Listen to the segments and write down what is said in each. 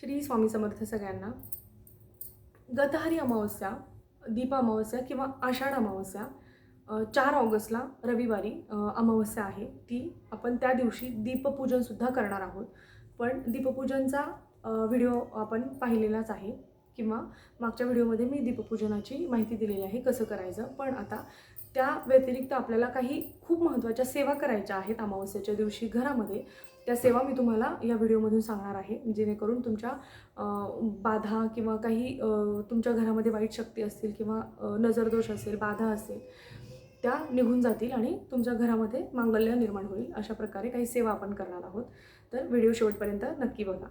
श्री स्वामी समर्थ सगळ्यांना. गतहारी अमावस्या दीप अमावस्या किंवा आषाढ अमावस्या चार ऑगस्टला रविवारी अमावस्या आहे. ती आपण त्या दिवशी दीपपूजनसुद्धा करणार आहोत. पण दीपपूजनचा व्हिडिओ आपण पाहिलेलाच आहे किंवा मागच्या व्हिडिओमध्ये मी दीपपूजनाची माहिती दिलेली आहे कसं करायचं. पण आता त्या व्यतिरिक्त आपल्याला काही खूप महत्त्वाच्या सेवा करायच्या आहेत अमावस्याच्या दिवशी घरामध्ये. त्या सेवा मी तुम्हाला या व्हिडिओमधून सांगणार आहे. जेणेकरून तुमच्या बाधा किंवा काही तुमच्या घरामध्ये वाईट शक्ती असतील किंवा नजरदोष असेल बाधा असेल त्या निघून जातील आणि तुमच्या घरामध्ये मांगल्य निर्माण होईल अशा प्रकारे काही सेवा आपण करणार आहोत. तर व्हिडिओ शेवटपर्यंत नक्की बघा.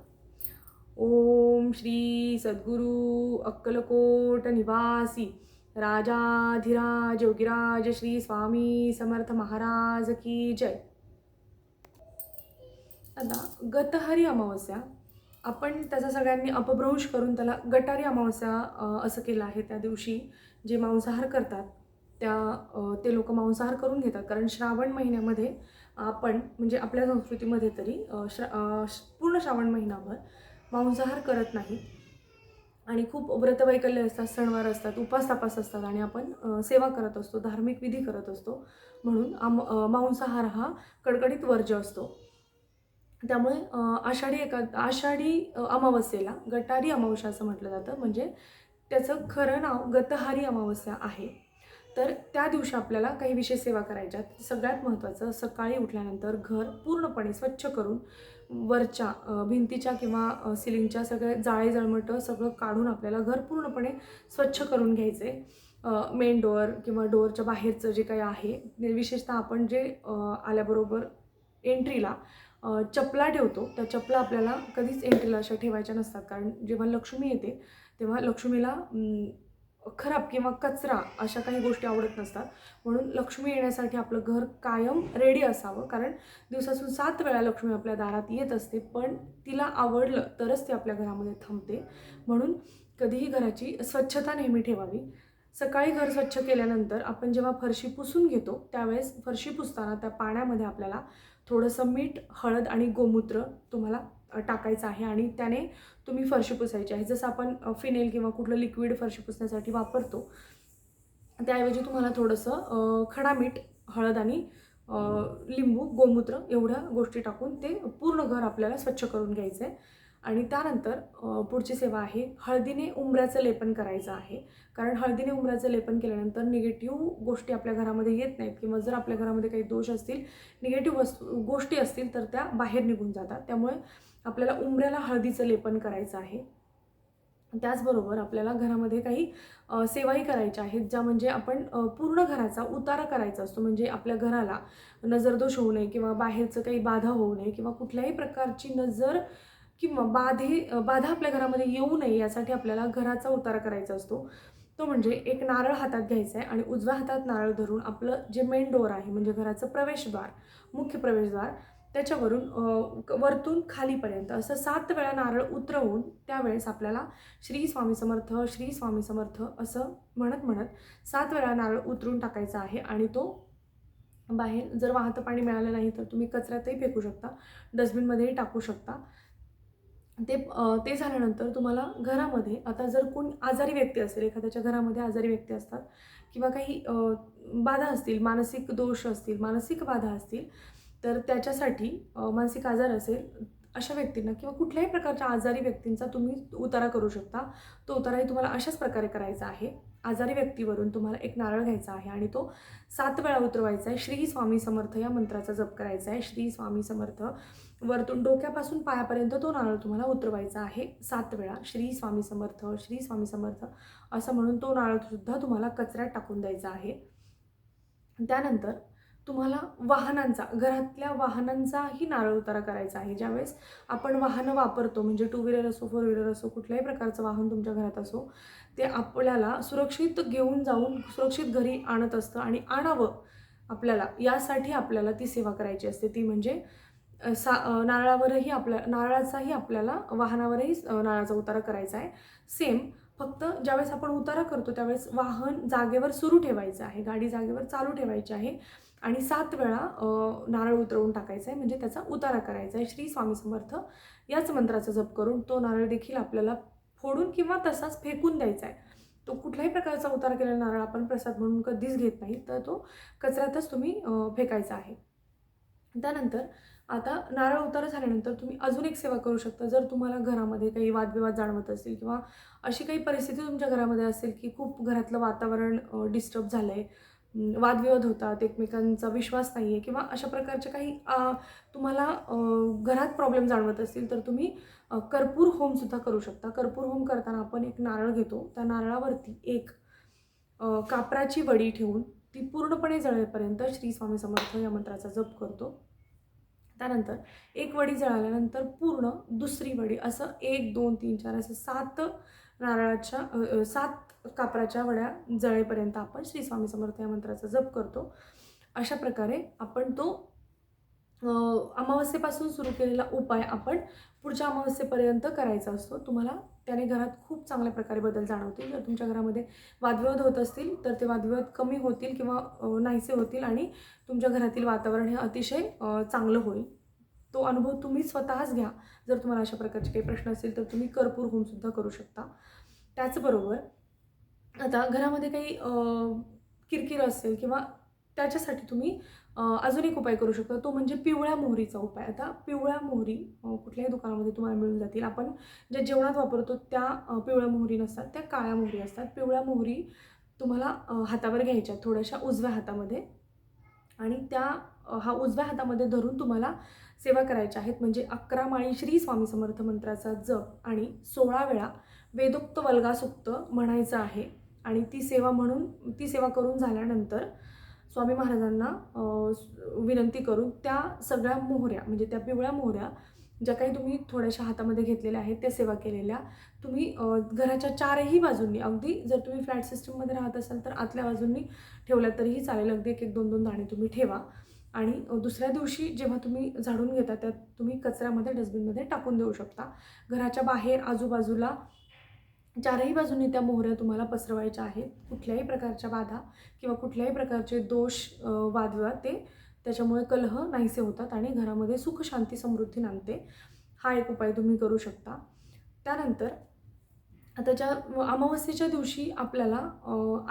ओम श्री सद्गुरू अक्कलकोट निवासी. राजाधिराज योगिराज श्री स्वामी समर्थ महाराज की जय. आता गतहरी अमावस्या. आपण त्याचा सगळ्यांनी अपभ्रंश करून त्याला गटारी अमावस्या असं केलं आहे त्या दिवशी. जे मांसाहार करतात त्या ते लोक मांसाहार करून घेतात. कारण श्रावण महिन्यामध्ये आपण म्हणजे आपल्या संस्कृतीमध्ये तरी श्रा श- पूर्ण श्रावण महिनाभर मांसाहार करत नाही आणि खूप व्रतवैकल्य असतात सणवार असतात उपास तापास असतात आणि आपण सेवा करत असतो धार्मिक विधी करत असतो. म्हणून आम मांसाहार हा कडकडीत वर्ज्य असतो. त्यामुळे आषाढी एका आषाढी अमावस्येला गटारी अमावस्या असं म्हटलं जातं. म्हणजे त्याचं खरं नाव गतहारी अमावस्या आहे. तर त्या दिवशी आपल्याला काही विशेष सेवा करायच्या. सगळ्यात महत्त्वाचं सकाळी उठल्यानंतर घर पूर्णपणे स्वच्छ करून वरच्या भिंतीच्या किंवा सिलिंगच्या सगळ्या जाळे जळमटं सगळं काढून आपल्याला घर पूर्णपणे स्वच्छ करून घ्यायचे मेन डोअर किंवा डोअरच्या बाहेरचं जे काही आहे विशेषतः आपण जे आल्याबरोबर एंट्रीला चपला ठेवतो त्या चपला आपल्याला कधीच एंट्रीला अशा ठेवायच्या नसतात. कारण जेव्हा लक्ष्मी येते तेव्हा लक्ष्मीला खराब किंवा कचरा अशा काही गोष्टी आवडत नसतात. म्हणून लक्ष्मी येण्यासाठी आपलं घर कायम रेडी असावं. कारण दिवसातून सात वेळा लक्ष्मी आपल्या दारात येत असते पण तिला आवडलं तरच ती आपल्या घरामध्ये थांबते. म्हणून कधीही घराची स्वच्छता नेहमी ठेवावी. सकाळी घर स्वच्छ केल्यानंतर आपण जेव्हा फरशी पुसून घेतो त्यावेळेस फरशी पुसताना त्या पाण्यामध्ये आपल्याला थोडंसं मीठ हळद आणि गोमूत्र तुम्हाला टाकायचं आहे आणि त्याने तुम्ही फरशी पुसायची आहे. जसं आपण फिनेल किंवा कुठलं लिक्विड फरशी पुसण्यासाठी वापरतो त्याऐवजी तुम्हाला थोडंसं खडा मीठ हळद आणि लिंबू गोमूत्र एवढ्या गोष्टी टाकून ते पूर्ण घर आपल्याला स्वच्छ करून घ्यायचं आहे. आणि त्यानंतर पुढची सेवा आहे हळदीने उंबऱ्याचं लेपन करायचं आहे. कारण हळदीने उंबऱ्याचं लेपन केल्यानंतर निगेटिव्ह गोष्टी आपल्या घरामध्ये येत नाहीत किंवा जर आपल्या घरामध्ये काही दोष असतील निगेटिव्ह वस्तू गोष्टी असतील तर त्या बाहेर निघून जातात. त्यामुळे आपल्याला उंबऱ्याला हळदीचं लेपन करायचं आहे. त्याचबरोबर आपल्याला घरामध्ये काही सेवाही करायच्या आहेत ज्या म्हणजे आपण पूर्ण घराचा उतारा करायचा असतो. म्हणजे आपल्या घराला नजरदोष होऊ नये किंवा बाहेरचं काही बाधा होऊ नये किंवा कुठल्याही प्रकारची नजर किंवा बाधे बाधा आपल्या घरामध्ये येऊ नये यासाठी आपल्याला घराचा उतारा करायचा असतो. तो म्हणजे एक नारळ हातात घ्यायचा आहे आणि उजव्या हातात नारळ धरून आपलं जे मेन डोअर आहे म्हणजे घराचं प्रवेशद्वार मुख्य प्रवेशद्वार त्याच्यावरून क- वरतून खालीपर्यंत असं सात वेळा नारळ उतरवून त्यावेळेस आपल्याला श्री स्वामी समर्थ श्री स्वामी समर्थ असं म्हणत म्हणत सात वेळा नारळ उतरून टाकायचा आहे आणि तो बाहेर जर वाहतं पाणी मिळालं नाही तर तुम्ही कचऱ्यातही फेकू शकता डस्टबिनमध्येही टाकू शकता. ते ते झाल्यानंतर तुम्हाला घरामध्ये आता जर कोण आजारी व्यक्ती असेल एखाद्याच्या घरामध्ये आजारी व्यक्ती असतात किंवा काही बाधा असतील मानसिक दोष असतील मानसिक बाधा असतील तर त्याच्यासाठी मानसिक आजार असेल अशा व्यक्तींना किंवा कुठल्याही प्रकारच्या आजारी व्यक्तींचा तुम्ही उतारा करू शकता. तो उताराही तुम्हाला अशाच प्रकारे करायचा आहे. आजारी व्यक्तीवरून तुम्हाला एक नारळ घ्यायचा आहे आणि तो सात वेळा उतरवायचा आहे. श्री स्वामी समर्थ या मंत्राचा जप करायचा आहे. श्री स्वामी समर्थ वरतून डोक्यापासून पायापर्यंत तो नारळ तुम्हाला उतरवायचा आहे. सात वेळा श्री स्वामी समर्थ श्री स्वामी समर्थ असं म्हणून तो नारळसुद्धा तुम्हाला कचऱ्यात टाकून द्यायचा आहे. त्यानंतर तुम्हाला वाहनांचा घरातल्या वाहनांचाही नारळ उतारा करायचा आहे. ज्यावेळेस आपण वाहनं वापरतो म्हणजे टू व्हीलर असो फोर व्हीलर असो कुठल्याही प्रकारचं वाहन तुमच्या घरात असो ते आपल्याला सुरक्षित घेऊन जाऊन सुरक्षित घरी आणत असतं आणि आणावं आपल्याला. यासाठी आपल्याला ती सेवा करायची असते. ती म्हणजे सा नारळावरही आपल्या नारळाचाही आपल्याला वाहनावरही नारळाचा उतारा करायचा आहे. सेम फक्त ज्यावेळेस आपण उतारा करतो त्यावेळेस वाहन जागेवर सुरू ठेवायचं आहे. गाडी जागेवर चालू ठेवायची आहे. आणि सात वेळा नारळ उतरवून टाकायचा आहे म्हणजे त्याचा उतारा करायचा आहे श्री स्वामी समर्थ याच मंत्राचा जप करून तो नारळ देखील आपल्याला फोडून किंवा तसाच फेकून द्यायचा आहे तो कुठल्याही प्रकारचा उतार केलेला नारळ आपण प्रसाद म्हणून कधीच घेत नाही तर तो कचऱ्यातच तुम्ही फेकायचा आहे. त्यानंतर आता नारळ उतार झाल्यानंतर तुम्ही अजून एक सेवा करू शकता. जर तुम्हाला घरामध्ये काही वादविवाद जाणवत असतील किंवा अशी काही परिस्थिती तुमच्या घरामध्ये असेल की खूप घरातलं वातावरण डिस्टर्ब झालं आहे वादविवाद होतात एकमेकांचा विश्वास नाही आहे किंवा अशा प्रकारचे काही तुम्हाला घरात प्रॉब्लेम जाणवत असतील तर तुम्ही कर्पूर होमसुद्धा करू शकता. कर्पूर होम करताना आपण एक नारळ घेतो. त्या नारळावरती एक कापराची वडी ठेवून ती पूर्णपणे जळेपर्यंत श्री स्वामी समर्थ या मंत्राचा जप करतो. त्यानंतर एक वडी जळाल्यानंतर पूर्ण दुसरी वडी असं एक दोन तीन चार असं सात नारळाच्या सात कापराच्या वड्या जळेपर्यंत आपण श्री स्वामी समर्थ या मंत्राचा जप करतो. अशा प्रकारे आपण तो अमावस्येपासून सुरू केलेला उपाय आपण पुढच्या अमावस्येपर्यंत करायचा असतो. तुम्हाला त्याने घरात खूप चांगल्या प्रकारे बदल जाणवतील. जर तुमच्या घरामध्ये वादविवाद होत असतील तर ते वादविवाद कमी होतील किंवा नाहीसे होतील आणि तुमच्या घरातील वातावरण हे अतिशय चांगलं होईल. तो अनुभव तुम्ही स्वतःच घ्या. जर तुम्हाला अशा प्रकारचे काही प्रश्न असतील तर तुम्ही कर्पूर होमसुद्धा करू शकता. त्याचबरोबर आता घरामध्ये काही किरकिर असेल किंवा त्याच्यासाठी तुम्ही अजून एक उपाय करू शकता. तो म्हणजे पिवळ्या मोहरीचा उपाय. आता पिवळ्या मोहरी कुठल्याही दुकानामध्ये तुम्हाला मिळून जातील. आपण ज्या जेवणात वापरतो त्या पिवळ्या मोहरी नसतात त्या काळ्या मोहरी असतात. पिवळ्या मोहरी तुम्हाला हातावर घ्यायच्या थोड्याशा उजव्या हातामध्ये. आणि त्या हा उजव्या हातामध्ये धरून तुम्हाला सेवा करायच्या आहेत. म्हणजे अकरा माळी श्री स्वामी समर्थ मंत्राचा जप आणि सोळा वेळा वेदोक्त वल्गासुक्त म्हणायचं आहे. आणि ती सेवा म्हणून ती सेवा करून झाल्यानंतर स्वामी महाराजांना विनंती करून त्या सगळ्या मोहऱ्या म्हणजे त्या पिवळ्या मोहऱ्या ज्या काही तुम्ही थोड्याशा हातामध्ये घेतलेल्या आहेत त्या सेवा केलेल्या तुम्ही घराच्या चारही बाजूंनी अगदी जर तुम्ही फ्लॅट सिस्टीममध्ये राहत असाल तर आतल्या बाजूंनी ठेवल्या तरीही चालेल. अगदी एक एक दोन दोन दाणे तुम्ही ठेवा. आणि दुसऱ्या दिवशी जेव्हा तुम्ही झाडून घेता त्यात तुम्ही कचऱ्यामध्ये डस्टबिनमध्ये टाकून देऊ शकता. घराच्या बाहेर आजूबाजूला चारही बाजूंनी त्या मोहऱ्या तुम्हाला पसरवायच्या आहेत. कुठल्याही प्रकारच्या बाधा किंवा कुठल्याही प्रकारचे दोष वादवा वादविवाद ते त्याच्यामुळे कलह नाहीसे होतात आणि घरामध्ये सुख शांती समृद्धी नांदते. हा एक उपाय तुम्ही करू शकता. त्यानंतर आता ज्या अमावस्येच्या दिवशी आपल्याला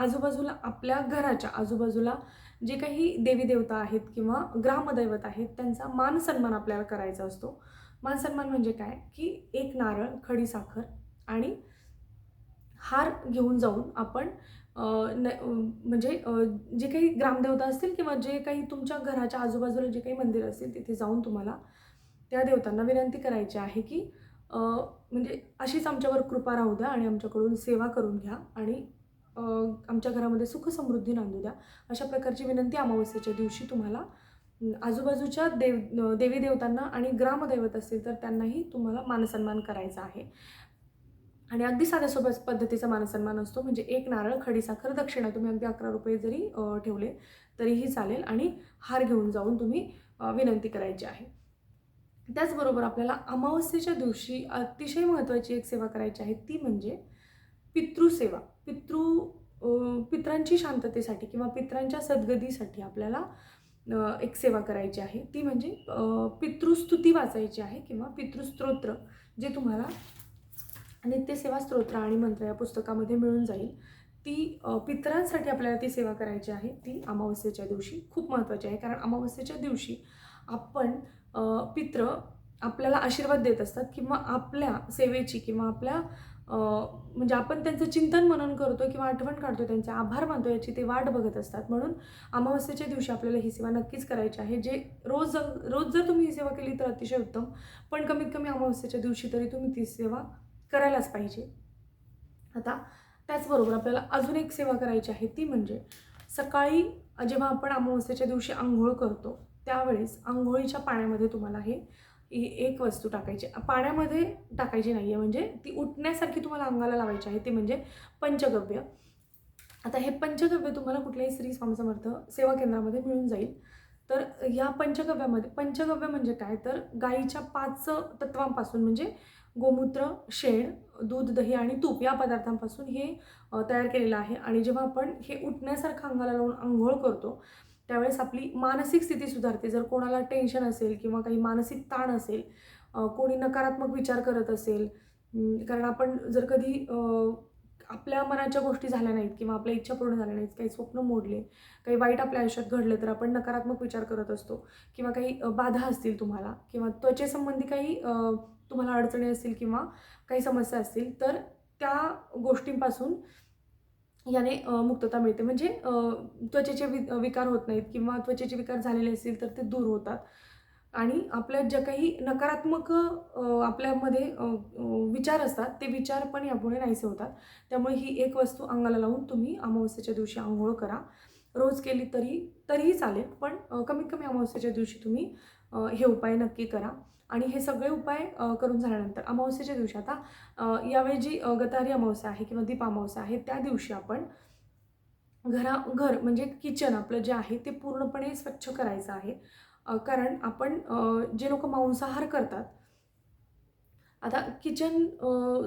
आजूबाजूला आपल्या घराच्या आजूबाजूला जे काही देवी देवता आहेत किंवा ग्रामदैवत आहेत त्यांचा मान सन्मान आपल्याला करायचा असतो. मान सन्मान म्हणजे काय? की एक नारळ खडी साखर आणि हार घेऊन जाऊन आपण न म्हणजे जे काही ग्रामदेवता असतील किंवा जे काही तुमच्या घराच्या आजूबाजूला जे काही मंदिर असतील तिथे जाऊन तुम्हाला त्या देवतांना विनंती करायची आहे की म्हणजे अशीच आमच्यावर कृपा राहू द्या आणि आमच्याकडून सेवा करून घ्या आणि आमच्या घरामध्ये सुख समृद्धी नांदू द्या. अशा प्रकारची विनंती अमावस्येच्या दिवशी तुम्हाला. आजूबाजूच्या देव देवी देवतांना आणि ग्रामदैवत असतील तर त्यांनाही तुम्हाला मानसन्मान करायचा आहे. आणि अगदी साध्या सोप्या पद्धतीचा मानसन्मान असतो. म्हणजे एक नारळ खडीसाखर दक्षिणा तुम्ही अगदी अकरा रुपये जरी ठेवले तरीही चालेल आणि हार घेऊन जाऊन तुम्ही विनंती करायची आहे. त्याचबरोबर आपल्याला अमावस्येच्या दिवशी अतिशय महत्त्वाची एक सेवा करायची आहे ती म्हणजे पितृसेवा पितृ पित्रांची शांततेसाठी किंवा पित्रांच्या सद्गतीसाठी आपल्याला एक सेवा करायची आहे. ती म्हणजे पितृस्तुती वाचायची आहे किंवा पितृस्तोत्र जे तुम्हाला नित्यसेवा स्तोत्र आणि मंत्र या पुस्तकामध्ये मिळून जाईल. ती पितरांसाठी आपल्याला ती सेवा करायची आहे. ती अमावस्येच्या दिवशी खूप महत्त्वाची आहे. कारण अमावस्येच्या दिवशी आपण पित्र आपल्याला आशीर्वाद देत असतात किंवा आपल्या सेवेची किंवा आपल्या म्हणजे आपण त्यांचं चिंतन मनन करतो किंवा आठवण काढतो त्यांचे आभार मानतो याची ते वाट बघत असतात. म्हणून अमावस्येच्या दिवशी आपल्याला ही सेवा नक्कीच करायची आहे. जे रोज रोज जर तुम्ही ही सेवा केली तर अतिशय उत्तम पण कमीत कमी अमावस्येच्या दिवशी तरी तुम्ही ती सेवा करायलाच पाहिजे. आता त्याचबरोबर आपल्याला अजून एक सेवा करायची आहे ती म्हणजे सकाळी जेव्हा आपण अमावस्येच्या दिवशी आंघोळ करतो त्यावेळेस आंघोळीच्या पाण्यामध्ये तुम्हाला हे ही एक वस्तू टाकायची. पाण्यामध्ये टाकायची नाही आहे म्हणजे ती उठण्यासारखी तुम्हाला अंगाला लावायची आहे. ते म्हणजे पंचगव्य. आता हे पंचगव्य तुम्हाला कुठल्याही श्री स्वामी समर्थ सेवा केंद्रामध्ये मिळून जाईल. तर या पंचगव्यामध्ये पंचगव्य म्हणजे काय? तर गाईच्या पाच तत्वांपासून म्हणजे गोमूत्र शेण दूध दही आणि तूप या पदार्थांपासून हे तयार केलेलं आहे. आणि जेव्हा आपण हे उठण्यासारखं अंगाला लावून आंघोळ करतो त्यावेळेस आपली मानसिक स्थिती सुधारते. जर कोणाला टेन्शन असेल किंवा काही मानसिक ताण असेल कोणी नकारात्मक विचार करत असेल कारण आपण जर कधी आपल्या मनाच्या गोष्टी झाल्या नाहीत किंवा आपल्या इच्छा पूर्ण झाल्या नाहीत काही स्वप्न मोडले काही वाईट आपल्या आयुष्यात घडलं तर आपण नकारात्मक विचार करत असतो किंवा काही बाधा असतील तुम्हाला किंवा त्वचेसंबंधी काही तुम्हाला अडचणी असतील किंवा काही समस्या असतील तर त्या गोष्टींपासून याने मुक्तता मिळते. म्हणजे त्वचेचे वि विकार होत नाहीत किंवा त्वचेचे विकार झालेले असतील तर ते दूर होतात. आणि आपल्या ज्या काही नकारात्मक आपल्यामध्ये विचार असतात ते विचार पण यामुळे नाहीसे होतात. त्यामुळे ही एक वस्तू अंगाला लावून तुम्ही अमावस्येच्या दिवशी आंघोळ करा. रोज केली तरी तरीही चालेल पण कमीत कमी अमावस्येच्या दिवशी तुम्ही हे उपाय नक्की करा. आणि हे सगळे उपाय करून झाल्यानंतर अमावस्येच्या दिवशी आता यावेळी जी गतारी अमावस्या आहे किंवा दीप अमावस्या आहे त्या दिवशी आपण घरा घर म्हणजे किचन आपलं जे आहे ते पूर्णपणे स्वच्छ करायचं आहे. कारण आपण जे लोक मांसाहार करतात आता किचन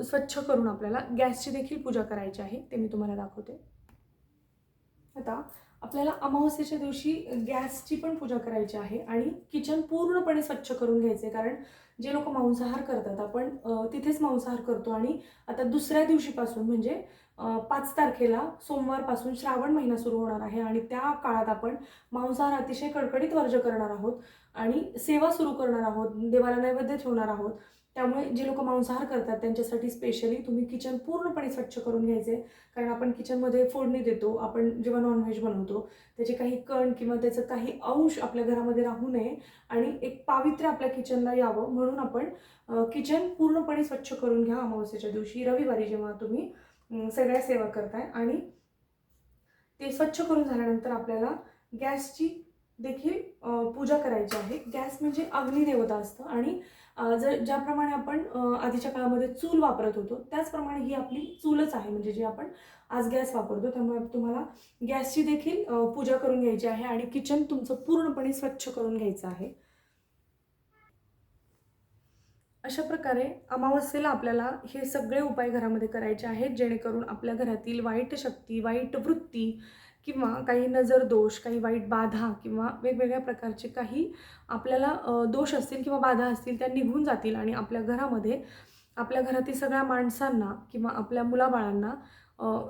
स्वच्छ करून आपल्याला गॅसची देखील पूजा करायची आहे ते मी तुम्हाला दाखवते. आता आपल्याला अमावस्येच्या दिवशी गॅसची पण पूजा करायची आहे आणि किचन पूर्णपणे स्वच्छ करून घ्यायचे. कारण जे लोक मांसाहार करतात आपण तिथेच मांसाहार करतो आणि आता दुसऱ्या दिवशीपासून म्हणजे पाच तारखेला सोमवारपासून श्रावण महिना सुरू होणार आहे आणि त्या काळात आपण मांसाहार अतिशय कडकडीत वर्ज करणार आहोत आणि सेवा सुरू करणार आहोत देवाला नैवेद्य ठेवणार आहोत. त्यामुळे जे लोक मांसाहार करतात त्यांच्यासाठी स्पेशली तुम्ही किचन पूर्णपणे स्वच्छ करून घ्यायचे. कारण आपण किचनमध्ये फोडणी देतो आपण जेव्हा नॉनव्हेज बनवतो त्याचे काही कण किंवा त्याचं काही अंश आपल्या घरामध्ये राहू नये आणि एक पावित्र्य आपल्या किचनला यावं. म्हणून आपण किचन पूर्णपणे स्वच्छ करून घ्या अमावस्येच्या दिवशी. रविवारी जेव्हा तुम्ही सगळ्या सेवा करताय आणि ते स्वच्छ करून झाल्यानंतर आपल्याला गॅसची देखील पूजा करायची आहे. गॅस म्हणजे अग्निदेवता असतं आणि जर ज्याप्रमाणे आपण आधीच्या काळामध्ये चूल वापरत होतो त्याचप्रमाणे ही आपली चूलच आहे. म्हणजे जी आपण आज गॅस वापरतो त्यामुळे तुम्हाला गॅसची देखील पूजा करून घ्यायची आहे आणि किचन तुमचं पूर्णपणे स्वच्छ करून घ्यायचं आहे. अशा प्रकारे अमावस्येला आपल्याला हे सगळे उपाय घरामध्ये करायचे आहेत जेणेकरून आपल्या घरातील वाईट शक्ती वाईट वृत्ती किंवा काही नजर दोष काही वाईट बाधा किंवा वेगवेगळ्या प्रकारचे काही आपल्याला दोष असतील किंवा बाधा असतील त्या निघून जातील आणि आपल्या घरामध्ये आपल्या घरातील सगळ्या माणसांना किंवा आपल्या मुलाबाळांना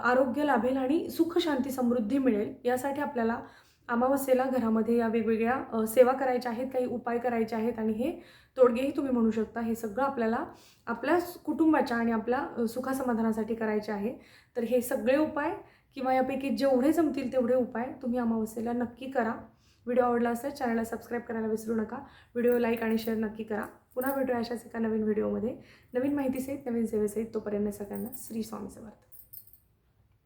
आरोग्य लाभेल आणि सुख शांती समृद्धी मिळेल. यासाठी आपल्याला अमावस्येला घरामध्ये या वेगवेगळ्या सेवा करायच्या आहेत काही उपाय करायचे आहेत आणि हे तोडगेही तुम्ही म्हणू शकता. हे सगळं आपल्याला आपल्या कुटुंबाच्या आणि आपल्या सुखासमाधानासाठी करायचे आहे. तर हे सगळे उपाय किंवा यापैकी जेवढे जमतील तेवढे उपाय तुम्ही अमावस्येला नक्की करा. व्हिडिओ आवडला असेल चॅनलला सबस्क्राईब करायला विसरू नका. व्हिडिओ लाईक आणि शेअर नक्की करा. पुन्हा भेटूया अशाच एका नवीन व्हिडिओमध्ये. नवीन माहितीसहित नवीन सेवेसहित तोपर्यंत सगळ्यांना श्री स्वामी समर्थ.